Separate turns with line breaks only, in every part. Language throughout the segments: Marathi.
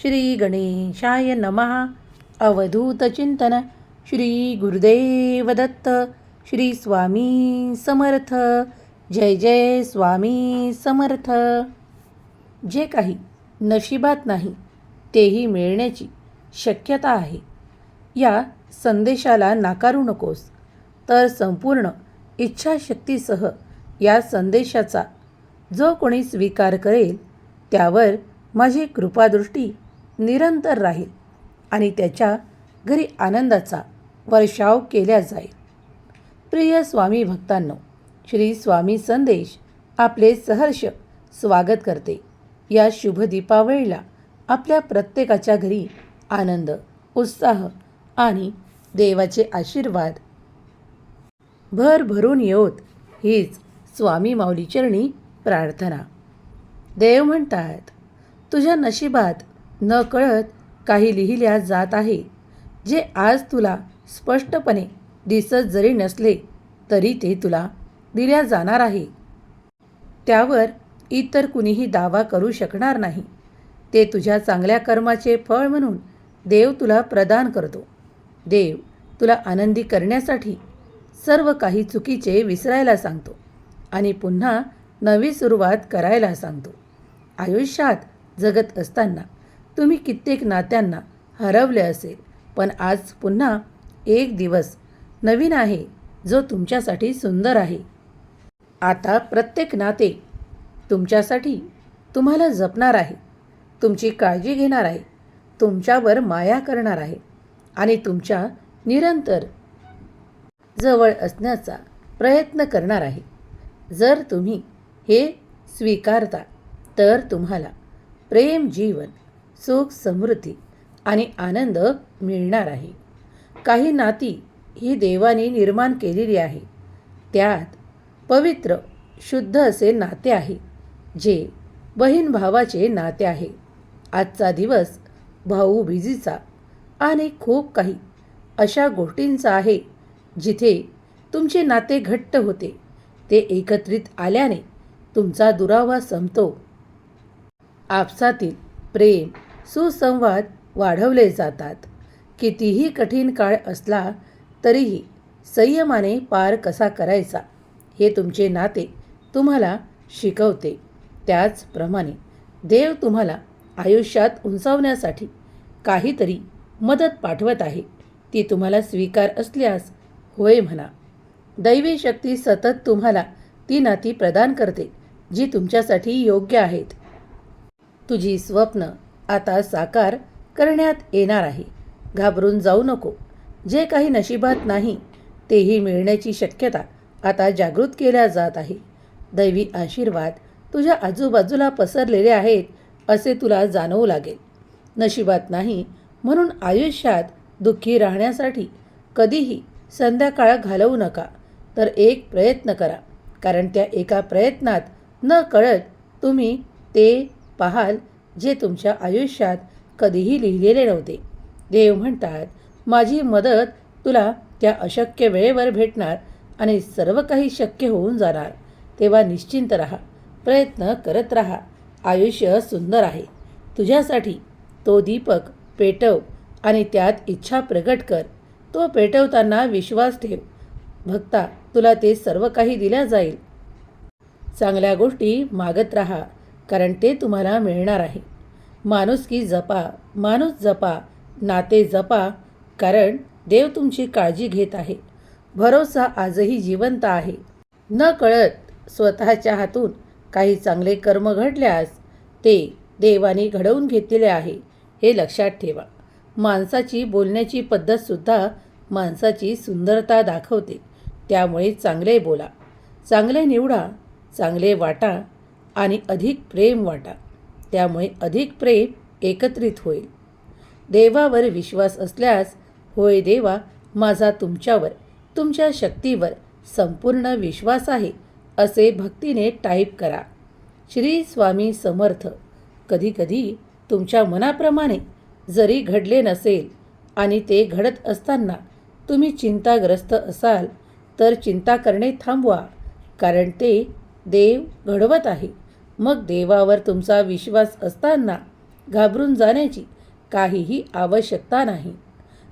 श्री गणेशाय नमः अवधूतचिंतन श्री गुरुदेव दत्त। श्री स्वामी समर्थ। जय जय स्वामी समर्थ। जे काही नशिबात नाही तेही मिळण्याची शक्यता आहे. या संदेशाला नाकारू नकोस. तर संपूर्ण इच्छाशक्तीसह या संदेशाचा जो कोणी स्वीकार करेल त्यावर माझी कृपादृष्टी निरंतर राहील आणि त्याच्या घरी आनंदाचा वर्षाव केला जाईल. प्रिय स्वामी भक्तांनो श्री स्वामी संदेश आपले सहर्ष स्वागत करते. या शुभ दीपावळीला आपल्या प्रत्येकाच्या घरी आनंद उत्साह आणि देवाचे आशीर्वाद. भर भरून येऊत हीच स्वामी माऊलीचरणी प्रार्थना. देव म्हणतात तुझ्या नशिबात न कळत काही लिहिल्या जात आहे जे आज तुला स्पष्टपणे दिसत जरी नसले तरी ते तुला दिल्या जाणार आहे. त्यावर इतर कुणीही दावा करू शकणार नाही. ते तुझ्या चांगल्या कर्माचे फळ म्हणून देव तुला प्रदान करतो. देव तुला आनंदी करण्यासाठी सर्व काही चुकीचे विसरायला सांगतो आणि पुन्हा नवी सुरुवात करायला सांगतो. आयुष्यात जगत असताना तुम्ही कित्येक नात्यांना हरवले असेल पण आज पुन्हा एक दिवस नवीन आहे जो तुमच्यासाठी सुंदर आहे. आता प्रत्येक नाते तुमच्यासाठी तुम्हाला जपणार आहे तुमची काळजी घेणार आहे तुमच्यावर माया करणार आहे आणि तुमच्या निरंतर जवळ असण्याचा प्रयत्न करणार आहे. जर तुम्ही हे स्वीकारता तर तुम्हाला प्रेम जीवन सुख समृद्धी आणि आनंद मिळणार आहे. काही नाती ही देवाने निर्माण केलेली आहे. त्यात पवित्र शुद्ध असे नाते आहे जे बहीण भावाचे नाते आहे. आजचा दिवस भाऊ बिजीचा आणि खूप काही अशा गोष्टींचा आहे जिथे तुमचे नाते घट्ट होते. ते एकत्रित आल्याने तुमचा दुरावा संपतो. आपसातील प्रेम सुसंवाद वाढवले जातात. कितीही कठीण काळ असला तरीही संयमाने पार कसा करायचा हे तुमचे नाते तुम्हाला शिकवते. त्याचप्रमाणे देव तुम्हाला आयुष्यात उंचावण्यासाठी काहीतरी मदत पाठवत आहे. ती तुम्हाला स्वीकार असल्यास होय म्हणा. दैवी शक्ती सतत तुम्हाला ती नाती प्रदान करते जी तुमच्यासाठी योग्य आहेत. तुझी स्वप्न आता साकार करण्यात येणार आहे. घाबरून जाऊ नको. जे काही नशिबात नाही तेही मिळण्याची शक्यता आता जागृत केल्या जात आहे. दैवी आशीर्वाद तुझ्या आजूबाजूला पसरलेले आहेत असे तुला जाणवू लागेल. नशिबात नाही म्हणून आयुष्यात दुःखी राहण्यासाठी कधीही संध्याकाळ घालवू नका. तर एक प्रयत्न करा कारण त्या एका प्रयत्नात न कळत तुम्ही ते पाहाल जे तुमच्या आयुष्यात कधीही लिहिलेले नव्हते. देव म्हणतात माझी मदत तुला त्या अशक्य वेळेवर भेटणार आणि सर्व काही शक्य होऊन जाणार. तेव्हा निश्चिंत राहा प्रयत्न करत राहा. आयुष्य सुंदर आहे. तुझ्यासाठी तो दीपक पेटव आणि त्यात इच्छा प्रगट कर. तो पेटवताना विश्वास ठेव. भक्ता तुला ते सर्व काही दिल्या जाईल. चांगल्या गोष्टी मागत राहा. कारण ते तुम्हाला मिळणार आहे. माणूस की जपा माणूस जपा नाते जपा कारण देव तुमची काळजी घेत आहे. भरोसा आजही जिवंत आहे. न कळत स्वतःच्या हातून काही चांगले कर्म घडल्यास ते देवाने घडवून घेतलेले आहे हे लक्षात ठेवा. माणसाची बोलण्याची पद्धतसुद्धा माणसाची सुंदरता दाखवते. त्यामुळे चांगले बोला. चांगले निवडा चांगले वाटा आणि अधिक प्रेम वाटा. त्यामुळे अधिक प्रेम एकत्रित होईल. देवावर विश्वास असल्यास होय देवा माझा तुमच्यावर तुमच्या शक्तीवर संपूर्ण विश्वास आहे असे भक्तीने टाईप करा. श्री स्वामी समर्थ कधीकधी तुमच्या मनाप्रमाणे जरी घडले नसेल आणि ते घडत असताना तुम्ही चिंताग्रस्त असाल तर चिंता करणे थांबवा कारण ते देव घडवत आहे. मग देवावर तुमचा विश्वास असताना घाबरून जाण्याची काहीही आवश्यकता नाही.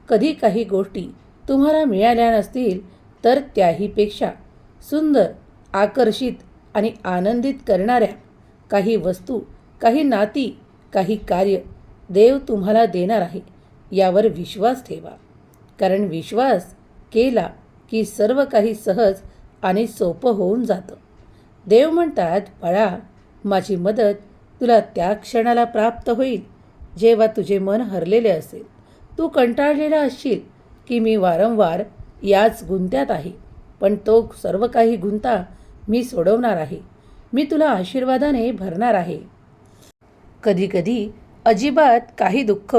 कधी काही गोष्टी तुम्हाला मिळाल्या नसतील तर त्याहीपेक्षा सुंदर आकर्षित आणि आनंदित करणाऱ्या काही वस्तू काही नाती काही कार्य देव तुम्हाला देणार आहे यावर विश्वास ठेवा. कारण विश्वास केला की सर्व काही सहज आणि सोपं होऊन जातं. देव म्हणतात फळा माझी मदत तुला त्या क्षणाला प्राप्त होईल जेव्हा तुझे मन हरलेले असेल. तू कंटाळलेला असशील की मी वारंवार याच गुंत्यात आहे पण तो सर्व काही गुंता मी सोडवणार आहे. मी तुला आशीर्वादाने भरणार आहे. कधीकधी अजिबात काही दुःख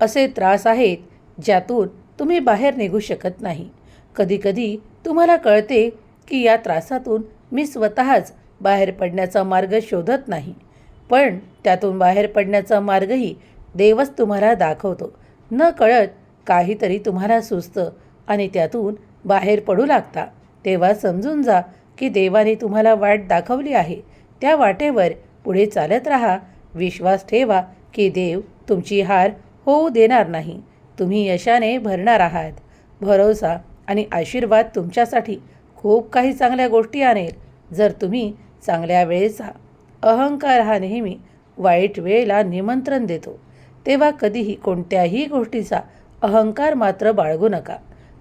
असे त्रास आहेत ज्यातून तुम्ही बाहेर निघू शकत नाही. कधीकधी तुम्हाला कळते की या त्रासातून मी स्वतःच बाहेर पडण्याचा मार्ग शोधत नाही. पण त्यातून बाहेर पडण्याचा मार्गही देवच तुम्हाला दाखवतो. न कळत काहीतरी तुम्हाला सुचतं आणि त्यातून बाहेर पडू लागता. तेव्हा समजून जा की देवाने तुम्हाला वाट दाखवली आहे. त्या वाटेवर पुढे चालत राहा. विश्वास ठेवा की देव तुमची हार होऊ देणार नाही. तुम्ही यशाने भरणार आहात. भरोसा आणि आशीर्वाद तुमच्यासाठी खूप काही चांगल्या गोष्टी आणेल. जर तुम्ही चांगल्या वेळेचा अहंकार हा नेहमी वाईट वेळेला निमंत्रण देतो. तेव्हा कधीही कोणत्याही गोष्टीचा अहंकार मात्र बाळगू नका.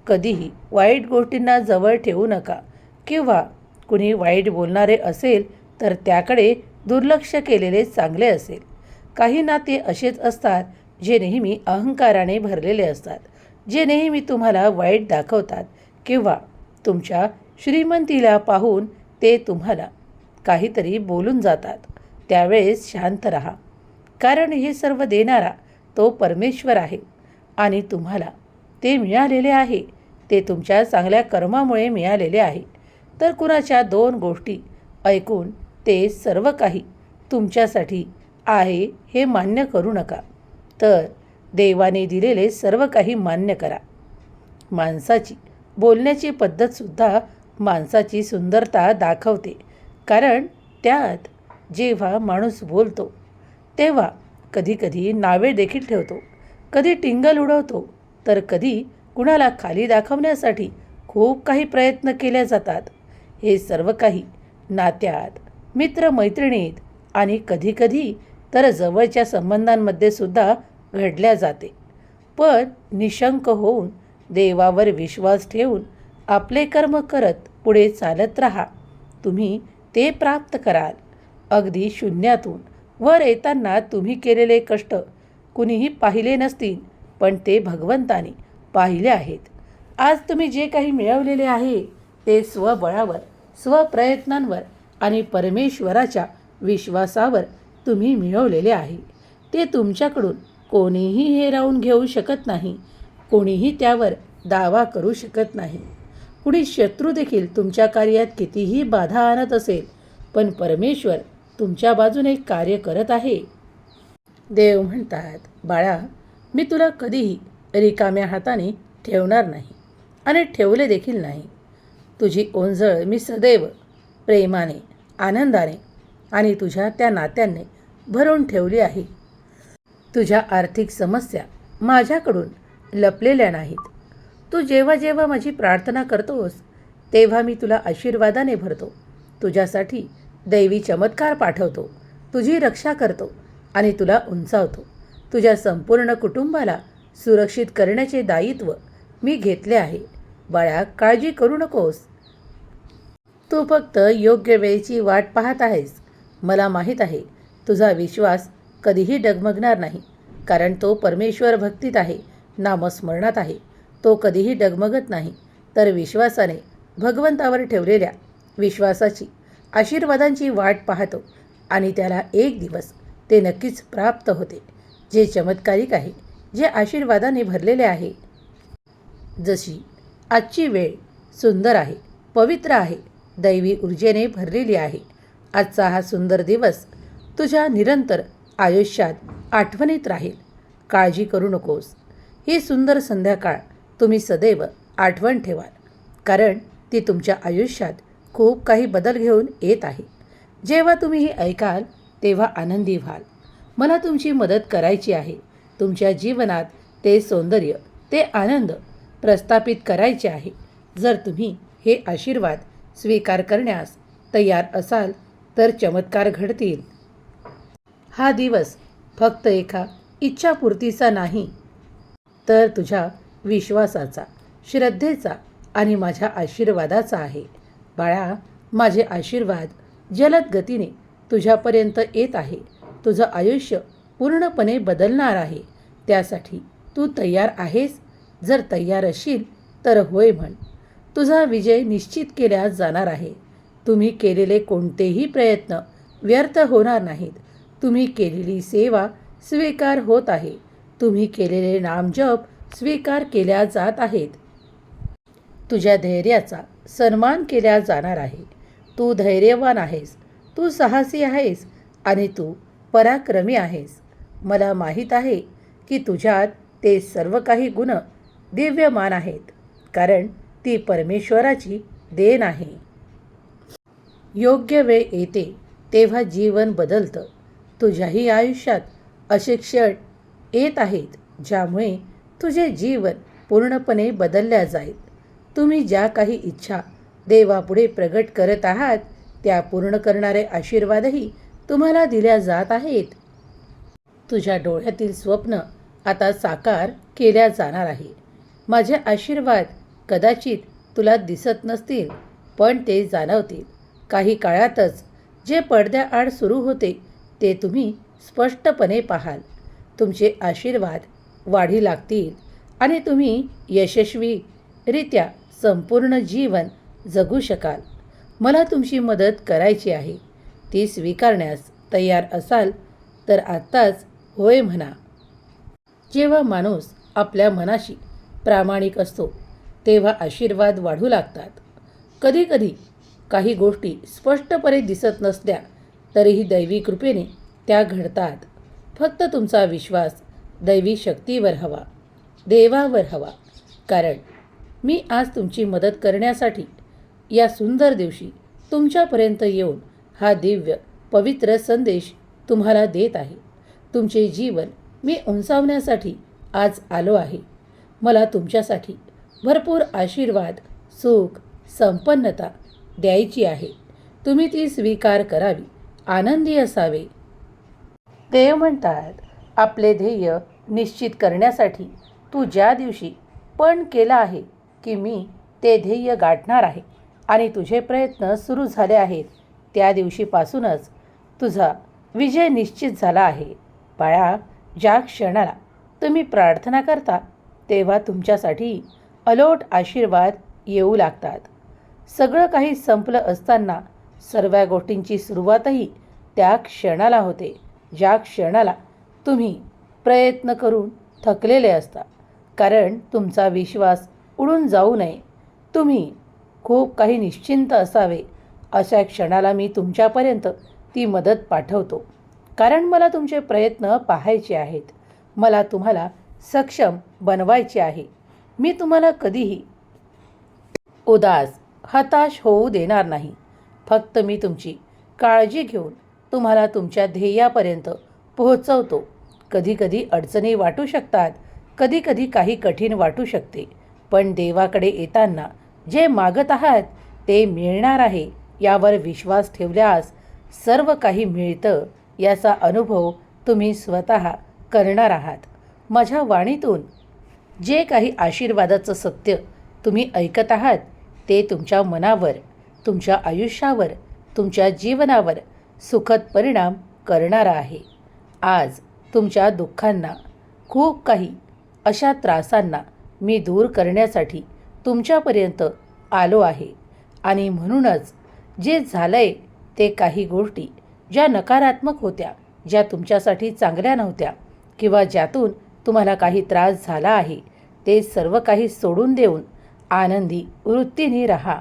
कधीही वाईट गोष्टींना जवळ ठेवू नका. किंवा कुणी वाईट बोलणारे असेल तर त्याकडे दुर्लक्ष केलेले चांगले असेल. काही नाते असेच असतात जे नेहमी अहंकाराने भरलेले असतात जे नेहमी तुम्हाला वाईट दाखवतात किंवा तुमच्या श्रीमंतीला पाहून ते तुम्हाला काहीतरी बोलून जातात. त्यावेळेस शांत राहा. कारण हे सर्व देणारा तो परमेश्वर आहे. आणि तुम्हाला ते मिळालेले आहे. ते तुमच्या चांगल्या कर्मामुळे मिळालेले आहे. तर कुणाच्या दोन गोष्टी ऐकून ते सर्व काही तुमच्यासाठी आहे हे मान्य करू नका. तर देवाने दिलेले सर्व काही मान्य करा. माणसाची बोलण्याची पद्धतसुद्धा माणसाची सुंदरता दाखवते. कारण त्यात जेव्हा माणूस बोलतो तेव्हा कधीकधी नावे देखील ठेवतो कधी टिंगल उडवतो तर कधी कुणाला खाली दाखवण्यासाठी खूप काही प्रयत्न केले जातात. हे सर्व काही नात्यात मित्रमैत्रिणीत आणि कधीकधी तर जवळच्या संबंधांमध्ये सुद्धा घडल्या जाते. पण निशंक होऊन देवावर विश्वास ठेवून आपले कर्म करत पुढे चालत राहा. तुम्ही ते प्राप्त कराल. अगदी शून्यातून. वर येताना तुम्ही केलेले कष्ट कुणीही पाहिले नसतील पण ते भगवंताने पाहिले आहेत. आज तुम्ही जे काही मिळवलेले आहे ते स्वबळावर स्वप्रयत्नांवर आणि परमेश्वराच्या विश्वासावर तुम्ही मिळवलेले आहे. ते तुमच्याकडून कोणीही हे राहून घेऊ शकत नाही कोणीही त्यावर दावा करू शकत नाही. कुणी शत्रू देखील तुमच्या कार्यात कितीही बाधा आणत असेल पण परमेश्वर तुमच्या बाजूने कार्य करत आहे. देव म्हणतात बाळा मी तुला कधीही रिकाम्या हाताने ठेवणार नाही आणि ठेवले देखील नाही. तुझी ओंजळ मी सदैव प्रेमाने आनंदाने आणि तुझ्या त्या नात्यांनी भरून ठेवली आहे. तुझ्या आर्थिक समस्या माझ्याकडून लपलेल्या नाहीत. तू जेव्हा जेव्हा माझी प्रार्थना करतोस तेव्हा मी तुला आशीर्वादाने भरतो. तुझ्यासाठी दैवी चमत्कार पाठवतो. तुझी रक्षा करतो आणि तुला उंचावतो. तुझ्या संपूर्ण कुटुंबाला सुरक्षित करण्याचे दायित्व मी घेतले आहे. बाळा काळजी करू नकोस. तू फक्त योग्य वेळेची वाट पाहत आहेस. मला माहीत आहे तुझा विश्वास कधीही डगमगणार नाही कारण तो परमेश्वर भक्तीत आहे नामस्मरणात आहे. तो कधीही डगमगत नाही तर विश्वासाने भगवंतावर ठेवलेल्या विश्वासाची आशीर्वादांची वाट पाहतो आणि त्याला एक दिवस ते नक्कीच प्राप्त होते. जे चमत्कारिक आहे जे आशीर्वादाने भरलेले आहे. जशी आजची वेळ सुंदर आहे पवित्र आहे दैवी ऊर्जेने भरलेली आहे. आजचा हा सुंदर दिवस तुझ्या निरंतर आयुष्यात आठवणीत राहील. काळजी करू नकोस. ही सुंदर संध्याकाळ तुम्ही सदैव आठवण ठेवाल. कारण ती तुमच्या आयुष्यात खूप काही बदल घेऊन येत आहे. जेव्हा तुम्ही हे ऐकाल तेव्हा आनंदी व्हाल. मला तुमची मदत करायची आहे. तुमच्या जीवनात ते सौंदर्य ते आनंद प्रस्थापित करायचे आहे. जर तुम्ही हे आशीर्वाद स्वीकार करण्यास तयार असाल तर चमत्कार घडतील. हा दिवस फक्त एका इच्छापूर्तीचा नाही तर तुझ्या विश्वासाचा श्रद्धेचा आणि माझ्या आशीर्वादाचा आहे. बाळा माझे आशीर्वाद जलद गतीने तुझ्यापर्यंत येत आहे. तुझं आयुष्य पूर्णपणे बदलणार आहे. त्यासाठी तू तयार आहेस. जर तयार असशील तर होय म्हण. तुझा विजय निश्चित केला जाणार आहे. तुम्ही केलेले कोणतेही प्रयत्न व्यर्थ होणार नाहीत. तुम्ही केलेली सेवा स्वीकार होत आहे. तुम्ही केलेले नामजप स्वीकार केल्या जात आहेत. तुझ्या धैर्याचा सन्मान केला जाणार आहे. तू धैर्यवान आहेस. तू साहसी आहेस आणि तू पराक्रमी आहेस. मला माहीत आहे की तुझ्यात ते सर्व काही गुण दिव्यमान आहेत कारण ती परमेश्वराची देण आहे. योग्य वेळ येते तेव्हा जीवन बदलतं. तुझ्याही आयुष्यात असे क्षण येत आहेत ज्यामुळे तुझे जीवन पूर्णपणे बदलल्या जाईल. तुम्ही ज्या काही इच्छा देवापुढे प्रगट करत आहात त्या पूर्ण करणारे आशीर्वादही तुम्हाला दिल्या जात आहेत. तुझ्या डोळ्यातील स्वप्न आता साकार केल्या जाणार आहे. माझे आशीर्वाद कदाचित तुला दिसत नसतील पण ते जाणवतील. काही काळातच जे पडद्याआड सुरू होते ते तुम्ही स्पष्टपणे पाहाल. तुमचे आशीर्वाद वाढी लागतील आणि तुम्ही यशस्वीरित्या संपूर्ण जीवन जगू शकाल. मला तुमची मदत करायची आहे. ती स्वीकारण्यास तयार असाल तर आत्ताच होय म्हणा. जेव्हा माणूस आपल्या मनाशी प्रामाणिक असतो तेव्हा आशीर्वाद वाढू लागतात. कधीकधी काही गोष्टी स्पष्टपणे दिसत नसल्या तरीही दैवी कृपेने त्या घडतात. फक्त तुमचा विश्वास दैवी शक्तीवर हवा देवावर हवा. कारण मी आज तुमची मदत करण्यासाठी या सुंदर दिवशी तुमच्यापर्यंत येऊन हा दिव्य पवित्र संदेश तुम्हाला देत आहे. तुमचे जीवन मी उंचावण्यासाठी आज आलो आहे. मला तुमच्यासाठी भरपूर आशीर्वाद सुख संपन्नता द्यायची आहे. तुम्ही ती स्वीकार करावी. आनंदी असावे. ते म्हणतात आपले ध्येय निश्चित करण्यासाठी तू ज्या दिवशी पण केला आहे की मी ते ध्येय गाठणार आहे आणि तुझे प्रयत्न सुरू झाले आहेत त्या दिवशीपासूनच तुझा विजय निश्चित झाला आहे. बाळा ज्या क्षणाला तुम्ही प्रार्थना करता तेव्हा तुमच्यासाठी अलोट आशीर्वाद येऊ लागतात. सगळं काही संपलं असताना सर्व गोष्टींची सुरुवातही त्या क्षणाला होते. ज्या क्षणाला तुम्ही प्रयत्न करून थकलेले असता. कारण तुमचा विश्वास उडून जाऊ नये. तुम्ही खूप काही निश्चिंत असावे. अशा क्षणाला मी तुमच्यापर्यंत ती मदत पाठवतो. कारण मला तुमचे प्रयत्न पाहायचे आहेत. मला तुम्हाला सक्षम बनवायचे आहे. मी तुम्हाला कधीही उदास हताश होऊ देणार नाही. फक्त मी तुमची काळजी घेऊन तुम्हाला तुमच्या ध्येयापर्यंत पोहोचवतो. कधीकधी अडचणी वाटू शकतात कधीकधी काही कठीण वाटू शकते. पण देवाकडे येताना जे मागत आहात ते मिळणार आहे यावर विश्वास ठेवल्यास सर्व काही मिळतं याचा अनुभव तुम्ही स्वतः करणार आहात. माझ्या वाणीतून जे काही आशीर्वादाचं सत्य तुम्ही ऐकत आहात ते तुमच्या मनावर तुमच्या आयुष्यावर तुमच्या जीवनावर सुखद परिणाम करणारा आहे. आज तुमच्या दुःखांना खूप काही अशा त्रासांना मी दूर करण्यासाठी तुमच्यापर्यंत आलो आहे. आणि म्हणूनच जे झालं आहे ते काही गोष्टी ज्या नकारात्मक होत्या ज्या तुमच्यासाठी चांगल्या नव्हत्या किंवा ज्यातून तुम्हाला काही त्रास झाला आहे ते सर्व काही सोडून देऊन आनंदी वृत्तीने राहा.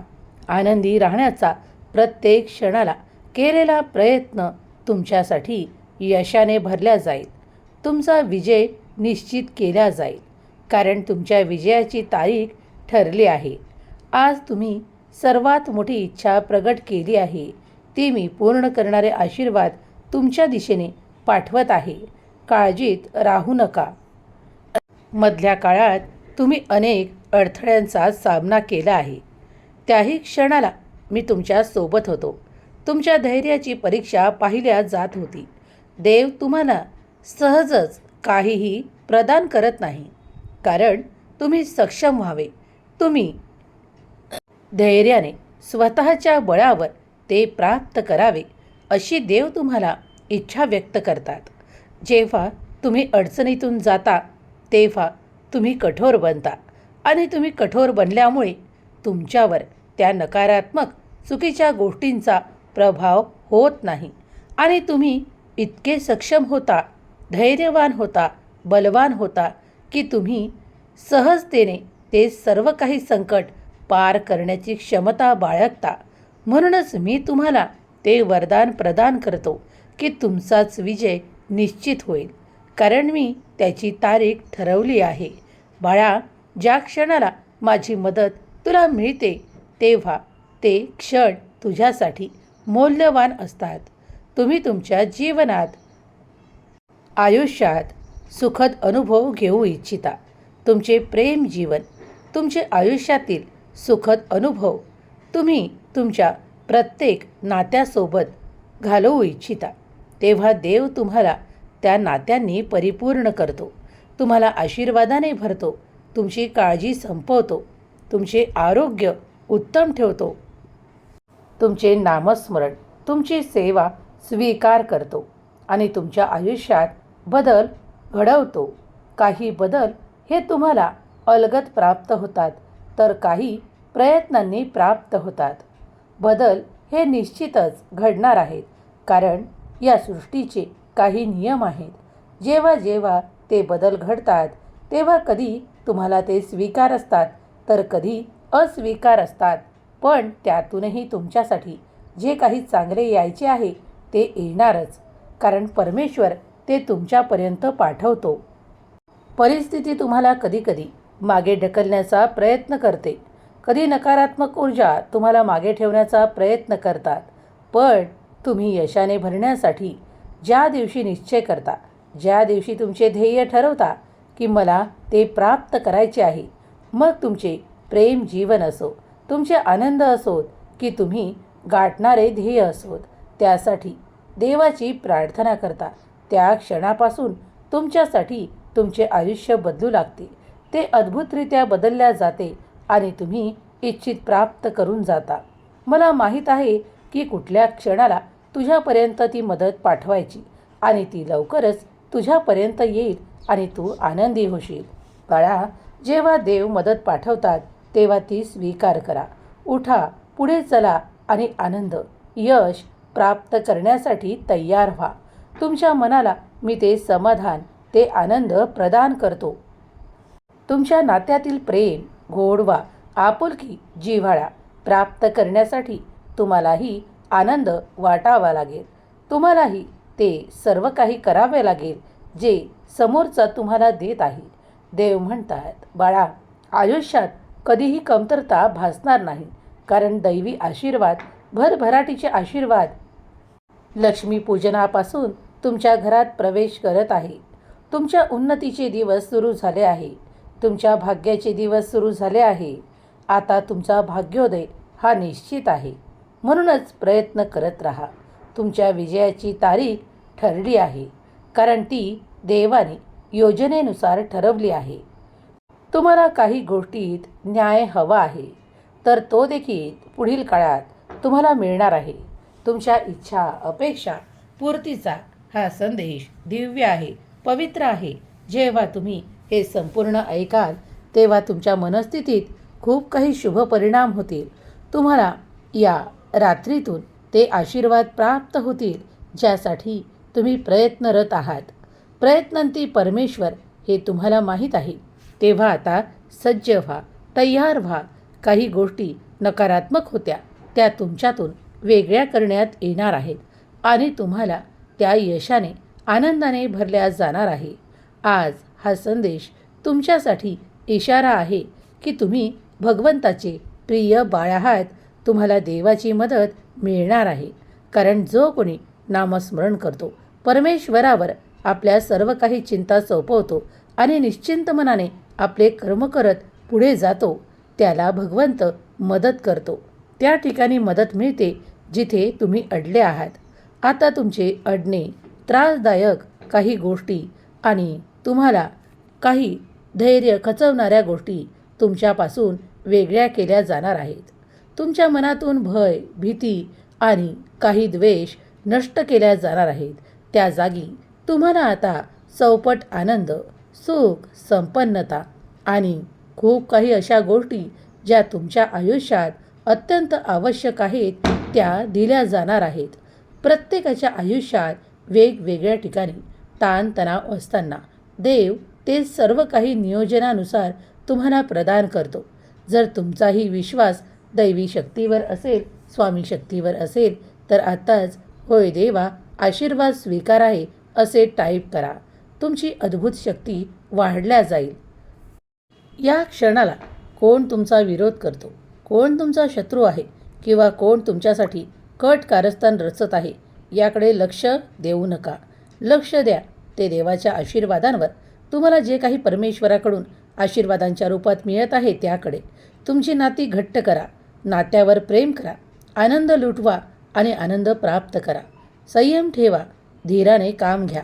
आनंदी राहण्याचा प्रत्येक क्षणाला केलेला प्रयत्न तुमच्यासाठी यशाने भरल्या जाईल. तुमचा विजय निश्चित केला जाईल कारण तुमच्या विजयाची तारीख ठरली आहे. आज तुम्ही सर्वात मोठी इच्छा प्रगट केली आहे. ती मी पूर्ण करणारे आशीर्वाद तुमच्या दिशेने पाठवत आहे. काळजीत राहू नका. मधल्या काळात तुम्ही अनेक अडथळ्यांचा सामना केला आहे. त्याही क्षणाला मी तुमच्यासोबत होतो. तुमच्या धैर्याची परीक्षा पाहिल्या जात होती. देव तुम्हाला सहजच काहीही प्रदान करत नाही. कारण तुम्ही सक्षम व्हावे. तुम्ही धैर्याने स्वतःच्या बळावर ते प्राप्त करावे अशी देव तुम्हाला इच्छा व्यक्त करतात. जेव्हा तुम्ही अडचणीतून जाता तेव्हा तुम्ही कठोर बनता आणि तुम्ही कठोर बनल्यामुळे तुमच्यावर त्या नकारात्मक चुकीच्या गोष्टींचा प्रभाव होत नाही आणि तुम्ही इतके सक्षम होता धैर्यवान होता बलवान होता की तुम्ही सहजतेने ते सर्व काही संकट पार करण्याची क्षमता बाळगता. म्हणूनच मी तुम्हाला ते वरदान प्रदान करतो की तुमचाच विजय निश्चित होईल. कारण मी त्याची तारीख ठरवली आहे. बाळा ज्या क्षणाला माझी मदत तुला मिळते तेव्हा ते क्षण तुझ्यासाठी मौल्यवान असतात. तुम्ही तुमच्या जीवनात आयुष्यात सुखद अनुभव घेऊ इच्छिता. तुमचे प्रेम जीवन तुमचे आयुष्यातील सुखद अनुभव तुम्ही तुमच्या प्रत्येक नात्यासोबत घालवू इच्छिता. तेव्हा देव तुम्हाला त्या नात्यांनी परिपूर्ण करतो. तुम्हाला आशीर्वादाने भरतो. तुमची काळजी संपवतो. तुमचे आरोग्य उत्तम ठेवतो. तुमचे नामस्मरण तुमची सेवा स्वीकार करतो आणि तुमच्या आयुष्यात बदल घडवतो. काही बदल हे तुम्हाला अलगत प्राप्त होतात तर काही प्रयत्नांनी प्राप्त होतात. बदल हे निश्चितच घडणार आहेत कारण या सृष्टीचे काही नियम आहेत. जेव्हा जेव्हा ते बदल घडतात तेव्हा कधी तुम्हाला ते स्वीकार असतात तर कधी अस्वीकार असतात. पण त्यातूनही तुमच्यासाठी जे काही चांगले यायचे आहे ते येणारच. कारण परमेश्वर ते तुमच्यापर्यंत पाठवतो. परिस्थिती तुम्हाला कधीकधी मागे ढकलण्याचा प्रयत्न करते. कधी नकारात्मक ऊर्जा तुम्हाला मागे ठेवण्याचा प्रयत्न करतात. पण तुम्ही यशाने भरण्यासाठी ज्या दिवशी निश्चय करता ज्या दिवशी तुमचे ध्येय ठरवता की मला ते प्राप्त करायचे आहे मग तुमचे प्रेम जीवन असो तुमचे आनंद असोत की तुम्ही गाठणारे ध्येय असोत. त्यासाठी देवाची प्रार्थना करता. त्या क्षणापासून तुमच्यासाठी तुमचे आयुष्य बदलू लागते. ते अद्भुतरित्या बदलल्या जाते आणि तुम्ही इच्छित प्राप्त करून जाता. मला माहीत आहे की कुठल्या क्षणाला तुझ्यापर्यंत ती मदत पाठवायची आणि ती लवकरच तुझ्यापर्यंत येईल आणि तू आनंदी होशील. बाळा जेव्हा देव मदत पाठवतात तेव्हा ती स्वीकार करा. उठा पुढे चला आणि आनंद यश प्राप्त करण्यासाठी तयार व्हा. तुमच्या मनाला मी ते समाधान ते आनंद प्रदान करतो. तुमच्या नात्यातील प्रेम गोडवा आपुलकी जिव्हाळा प्राप्त करण्यासाठी तुम्हालाही आनंद वाटावा लागेल. तुम्हालाही ते सर्व काही करावे लागेल जे समोरचा तुम्हाला देत आहे. देव म्हणतात बाळा आयुष्यात कधीही कमतरता भासणार नाही कारण दैवी आशीर्वाद भरभराटीचे आशीर्वाद लक्ष्मीपूजनापासून तुमच्या घरात प्रवेश करत आहे. तुमच्या उन्नतीचे दिवस सुरू झाले आहे. तुमच्या भाग्याचे दिवस सुरू झाले आहे. आता तुमचा भाग्योदय हा निश्चित आहे. म्हणूनच प्रयत्न करत राहा. तुमच्या विजयाची तारीख ठरली आहे. कारण ती देवाने योजनेनुसार ठरवली आहे. तुम्हाला काही गोष्टीत न्याय हवा आहे. तर तो देखील पुढील काळात तुम्हाला मिळणार आहे. तुमच्या इच्छा अपेक्षा पूर्तीचा हा संदेश दिव्य आहे पवित्र आहे. जेव्हा तुम्ही हे संपूर्ण ऐकाल तेव्हा तुमच्या मनस्थितीत खूप काही शुभ परिणाम होतील. तुम्हाला या रात्रीतून ते आशीर्वाद प्राप्त होतील ज्यासाठी तुम्ही प्रयत्नरत आहात. प्रयत्नंती परमेश्वर हे तुम्हाला माहीत आहे. तेव्हा आता सज्ज व्हा तयार व्हा. काही गोष्टी नकारात्मक होत्या त्या तुमच्यातून वेगळ्या करण्यात येणार आहेत आणि तुम्हाला त्या यशाने आनंदाने भरल्या जाणार आहे. आज हा संदेश तुमच्यासाठी इशारा आहे की तुम्ही भगवंताचे प्रिय बाळ आहात. तुम्हाला देवाची मदत मिळणार आहे. कारण जो कोणी नामस्मरण करतो परमेश्वरावर आपल्या सर्व काही चिंता सोपवतो आणि निश्चिंत मनाने आपले कर्म करत पुढे जातो त्याला भगवंत मदत करतो. त्या ठिकाणी मदत मिळते जिथे तुम्ही अडले आहात. आता तुमचे अडणे त्रासदायक काही गोष्टी आणि तुम्हाला काही धैर्य खचवणाऱ्या गोष्टी तुमच्यापासून वेगळ्या केल्या जाणार आहेत. तुमच्या मनातून भय भीती आणि काही द्वेष नष्ट केल्या जाणार आहेत. त्या जागी तुम्हाला आता चौपट आनंद सुख संपन्नता आणि खूप काही अशा गोष्टी ज्या तुमच्या आयुष्यात अत्यंत आवश्यक आहेत त्या दिल्या जाणार आहेत. प्रत्येकाच्या आयुष्यात वेगवेगळ्या ठिकाणी ताणतणाव असताना देव ते सर्व काही नियोजनानुसार तुम्हाला प्रदान करतो. जर तुमचाही विश्वास दैवी शक्तीवर असेल स्वामी शक्तीवर असेल तर आत्ताच होय देवा आशीर्वाद स्वीकार आहे असे टाईप करा. तुमची अद्भुत शक्ती वाढल्या जाईल. या क्षणाला कोण तुमचा विरोध करतो? कोण तुमचा शत्रू आहे? किंवा कोण तुमच्यासाठी कट कारस्थान रचत आहे. याकडे लक्ष देऊ नका. लक्ष द्या. ते देवाच्या आशीर्वादांवर. तुम्हाला जे काही परमेश्वराकडून आशीर्वादांच्या रूपात मिळत आहे त्याकडे. तुमची नाती घट्ट करा. नात्यावर प्रेम करा. आनंद लुटवा आणि आनंद प्राप्त करा. संयम ठेवा. धीराने काम घ्या.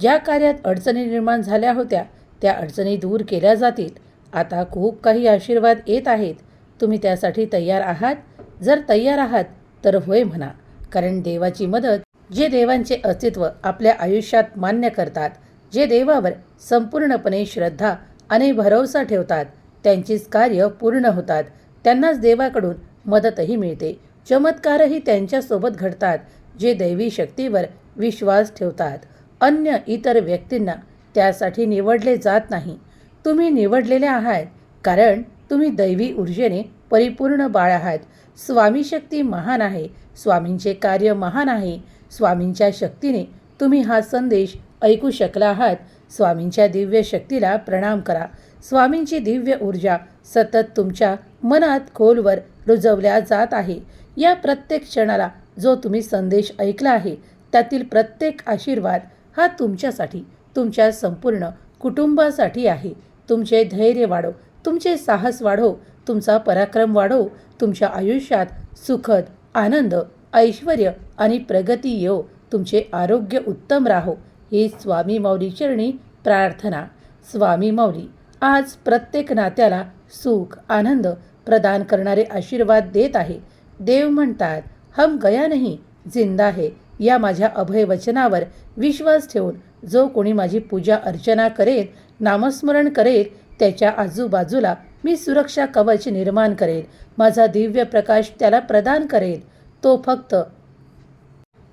ज्या कार्यात अडचणी निर्माण झाल्या होत्या त्या अडचणी दूर केल्या जातील. आता खूप काही आशीर्वाद येत आहेत. तुम्ही त्यासाठी तयार आहात. जर तयार आहात तर होय म्हणा. कारण देवाची मदत जे देवांचे अस्तित्व आपल्या आयुष्यात मान्य करतात जे देवावर संपूर्णपणे श्रद्धा आणि भरवसा ठेवतात त्यांचीच कार्य पूर्ण होतात. त्यांनाच देवाकडून मदतही मिळते. चमत्कारही त्यांच्यासोबत घडतात जे दैवी शक्तीवर विश्वास ठेवतात. अन्य इतर व्यक्तींना त्यासाठी निवडले जात नाही. तुम्ही निवडलेले आहात कारण तुम्ही दैवी ऊर्जेने परिपूर्ण बाळ आहात. स्वामी शक्ती महान आहे. स्वामींचे कार्य महान आहे. स्वामींच्या शक्तीने तुम्ही हा संदेश ऐकू शकला आहात. स्वामींच्या दिव्य शक्तीला प्रणाम करा. स्वामींची दिव्य ऊर्जा सतत तुमच्या मनात खोलवर रुजवल्या जात आहे. या प्रत्येक क्षणाला जो तुम्ही संदेश ऐकला आहे त्यातील प्रत्येक आशीर्वाद हा तुमच्यासाठी तुमच्या संपूर्ण कुटुंबासाठी आहे. तुमचे धैर्य वाढो. तुमचे साहस वाढो. तुमचा पराक्रम वाढो तुमच्या आयुष्यात सुखद आनंद ऐश्वर आणि प्रगती येव तुमचे आरोग्य उत्तम राहो. ही स्वामी माऊली चरणी प्रार्थना. स्वामी माऊली आज प्रत्येक नात्याला सुख आनंद प्रदान करणारे आशीर्वाद देत आहे. देव म्हणतात हम गया नाही जिंदा है. या माझ्या अभय वचनावर विश्वास ठेवून जो कोणी माझी पूजा अर्चना करेल नामस्मरण करेल त्याच्या आजूबाजूला मी सुरक्षा कवच निर्माण करेल माझा दिव्य प्रकाश त्याला प्रदान करेल. तो फक्त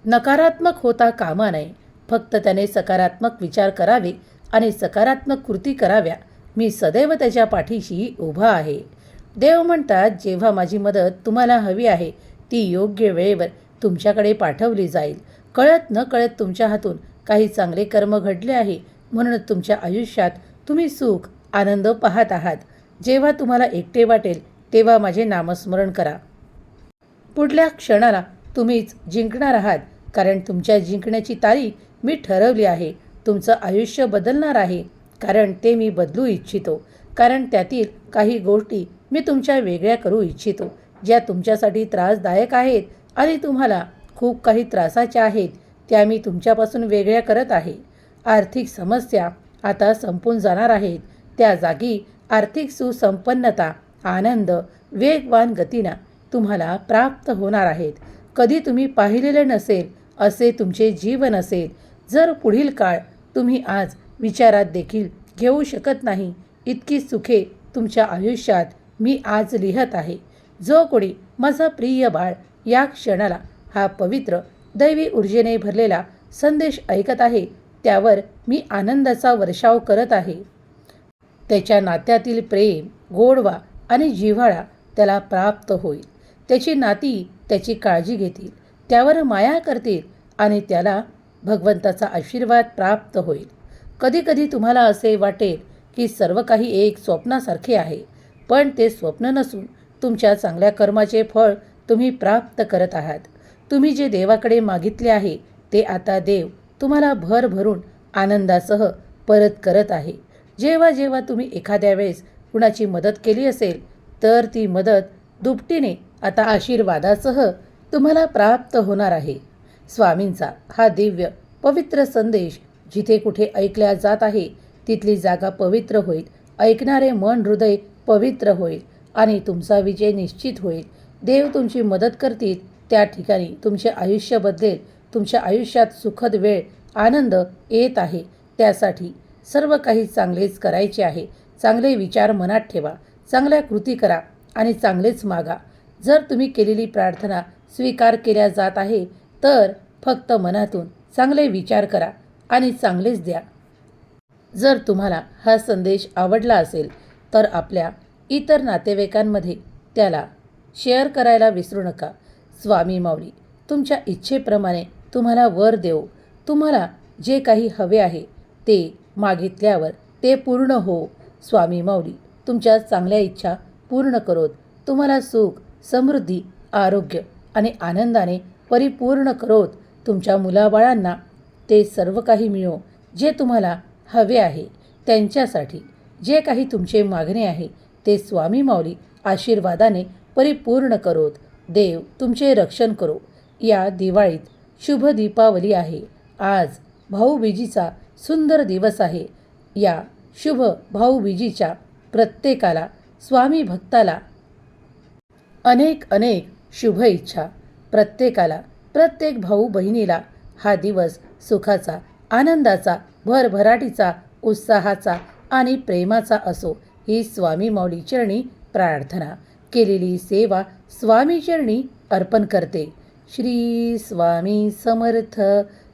नकारात्मक होता कामा नये. फक्त त्याने सकारात्मक विचार करावे आणि सकारात्मक कृती कराव्या. मी सदैव त्याच्या पाठीशी उभा आहे. देव म्हणतात जेव्हा माझी मदत तुम्हाला हवी आहे ती योग्य वेळेवर तुमच्याकडे पाठवली जाईल. कळत न कळत तुमच्या हातून काही चांगले कर्म घडले आहे म्हणून तुमच्या आयुष्यात तुम्ही सुख आनंद पाहत आहात. जेव्हा तुम्हाला एकटे वाटेल तेव्हा माझे नामस्मरण करा. पुढल्या क्षणाला तुम्हीच जिंकणार आहात कारण तुमच्या जिंकण्याची तारीख मी ठरवली आहे. तुमचं आयुष्य बदलणार आहे कारण ते मी बदलू इच्छितो. कारण त्यातील काही गोष्टी मी तुमच्या वेगळ्या करू इच्छितो ज्या तुमच्यासाठी त्रासदायक आहेत आणि तुम्हाला खूप काही त्रासाच्या आहेत त्या मी तुमच्यापासून वेगळ्या करत आहे. आर्थिक समस्या आता संपून जाणार आहेत. त्या जागी आर्थिक सुसंपन्नता आनंद वेगवान गतीना तुम्हाला प्राप्त होणार आहेत. कधी तुम्ही पाहिलेलं नसेल असे तुमचे जीवन असेल. जर पुढील काळ तुम्ही आज विचारात देखील घेऊ शकत नाही इतकी सुखे तुमच्या आयुष्यात मी आज लिहत आहे. जो कोणी माझा प्रिय बाळ या क्षणाला हा पवित्र दैवी ऊर्जेने भरलेला संदेश ऐकत आहे त्यावर मी आनंदाचा वर्षाव करत आहे. त्याच्या नात्यातील प्रेम गोडवा आणि जिव्हाळा त्याला प्राप्त होईल. त्याची नाती त्याची काळजी घेतील. त्यावर माया करतील आणि त्याला भगवंताचा आशीर्वाद प्राप्त होईल. कधीकधी तुम्हाला असे वाटेल की सर्व काही एक स्वप्नासारखे आहे पण ते स्वप्न नसून तुमच्या चांगल्या कर्माचे फळ तुम्ही प्राप्त करत आहात. तुम्ही जे देवाकडे मागितले आहे ते आता देव तुम्हाला भरभरून आनंदासह परत करत आहे. जेव्हा जेव्हा तुम्ही एखाद्या वेळेस कुणाची मदत केली असेल तर ती मदत दुपटीने आता आशीर्वादासह तुम्हाला प्राप्त होणार आहे. स्वामींचा हा दिव्य पवित्र संदेश जिथे कुठे ऐकल्या जात आहे तिथली जागा पवित्र होईल. ऐकणारे मन हृदय पवित्र होईल आणि तुमचा विजय निश्चित होईल. देव तुमची मदत करतील. त्या ठिकाणी तुमचे आयुष्य बदलेल. तुमच्या आयुष्यात सुखद वेळ आनंद येत आहे. त्यासाठी सर्व काही चांगलेच करायचे आहे. चांगले विचार मनात ठेवा. चांगल्या कृती करा आणि चांगलेच मागा. जर तुम्ही केलेली प्रार्थना स्वीकार केल्या जात आहे तर फक्त मनातून चांगले विचार करा आणि चांगलेच द्या. जर तुम्हाला हा संदेश आवडला असेल तर आपल्या इतर नातेवाईकांमध्ये त्याला शेअर करायला विसरू नका. स्वामी माऊली तुमच्या इच्छेप्रमाणे तुम्हाला वर देव तुम्हाला जे काही हवे आहे ते मागितल्यावर ते पूर्ण हो स्वामी माऊली तुमच्या चांगल्या इच्छा पूर्ण करोत. तुम्हाला सुख समृद्धी आरोग्य आणि आनंदाने परिपूर्ण करोत. तुमच्या मुलाबाळांना ते सर्व काही मिळो जे तुम्हाला हवे आहे. त्यांच्यासाठी जे काही तुमचे मागणे आहे ते स्वामी माऊली आशीर्वादाने परिपूर्ण करोत. देव तुमचे रक्षण करो. या दिवाळीत शुभ दीपावली आहे. आज भाऊबीजीचा सुंदर दिवस आहे. या शुभ भाऊबीजीच्या प्रत्येकाला स्वामी भक्ताला अनेक अनेक शुभ इच्छा. प्रत्येकाला प्रत्येक भाऊ बहिणीला हा दिवस सुखाचा आनंदाचा भरभराटीचा उत्साहाचा आणि प्रेमाचा असो ही स्वामी माऊली चरणी प्रार्थना. केलेली सेवा स्वामी चरणी अर्पण करते. श्री स्वामी समर्थ.